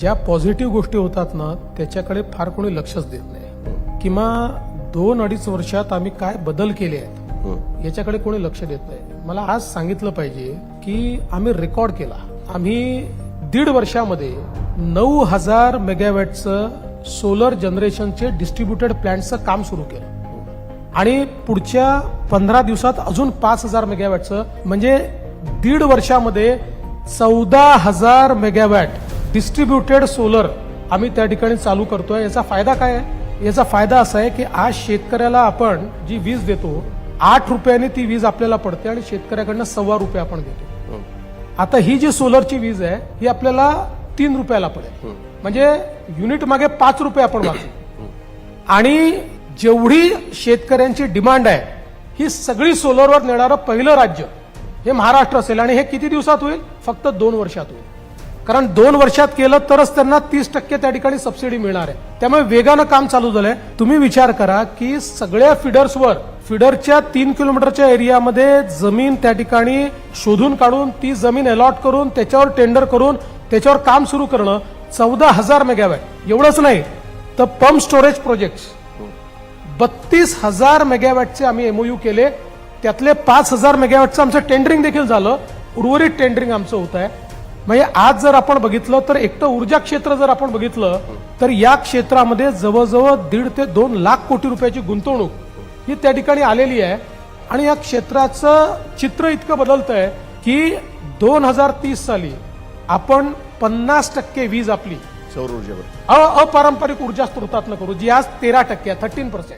ज्या पॉझिटिव्ह गोष्टी होतात ना त्याच्याकडे फार कोणी लक्षच देत नाही. किंवा दोन अडीच वर्षात आम्ही काय बदल केले आहेत याच्याकडे कोणी लक्ष देत नाही. मला आज सांगितलं पाहिजे की आम्ही रेकॉर्ड केला. आम्ही दीड वर्षामध्ये नऊ हजार मेगावॅटचं सोलर जनरेशनचे डिस्ट्रीब्युटेड प्लॅन्टचं काम सुरू केलं. आणि पुढच्या पंधरा दिवसात अजून पाच हजार मेगावॅटचं म्हणजे दीड वर्षामध्ये चौदा हजार मेगावॅट डिस्ट्रीब्युटेड सोलर आम्ही त्या ठिकाणी चालू करतोय. याचा फायदा काय आहे? याचा फायदा असा आहे की आज शेतकऱ्याला आपण जी वीज देतो आठ रुपयाने ती वीज आपल्याला पडते आणि शेतकऱ्याकडनं सव्वा रुपये आपण घेतो. आता ही जी सोलरची वीज आहे ही आपल्याला तीन रुपयाला पडेल. म्हणजे युनिट मागे पाच रुपये आपण वाचू. आणि जेवढी शेतकऱ्यांची डिमांड आहे ही सगळी सोलरवर नेणारं पहिलं राज्य हे महाराष्ट्र असेल. आणि हे किती दिवसात होईल? फक्त दोन वर्षात होईल. कारण दोन वर्षात केलं तरच त्यांना तीस टक्के त्या ठिकाणी सबसिडी मिळणार आहे. त्यामुळे वेगानं काम चालू झालंय. तुम्ही विचार करा की सगळ्या फिडर्सवर फिडरच्या तीन किलोमीटरच्या एरियामध्ये जमीन त्या ठिकाणी शोधून काढून ती जमीन अलॉट करून त्याच्यावर टेंडर करून त्याच्यावर काम सुरू करणं चौदा हजार मेगावॅट एवढंच नाही तर पंप स्टोरेज प्रोजेक्ट बत्तीस हजार मेगावॅटचे आम्ही एमओयू केले. त्यातले पाच हजार मेगावॅटचं आमचं टेंडरिंग देखील झालं. उर्वरित टेंडरिंग आमचं होत आहे म्हणजे आज जर आपण बघितलं तर एकटं ऊर्जा क्षेत्र जर आपण बघितलं तर या क्षेत्रामध्ये जवळजवळ दीड ते दोन लाख कोटी रुपयाची गुंतवणूक ही त्या ठिकाणी आलेली आहे. आणि या क्षेत्राचं चित्र इतकं बदलतंय की दोन हजार तीस साली आपण पन्नास टक्के वीज आपली सौर ऊर्जेवर. अ- अपारंपरिक ऊर्जा स्रोतातनं करू जी आज तेरा टक्के आहे थर्टीन पर्सेंट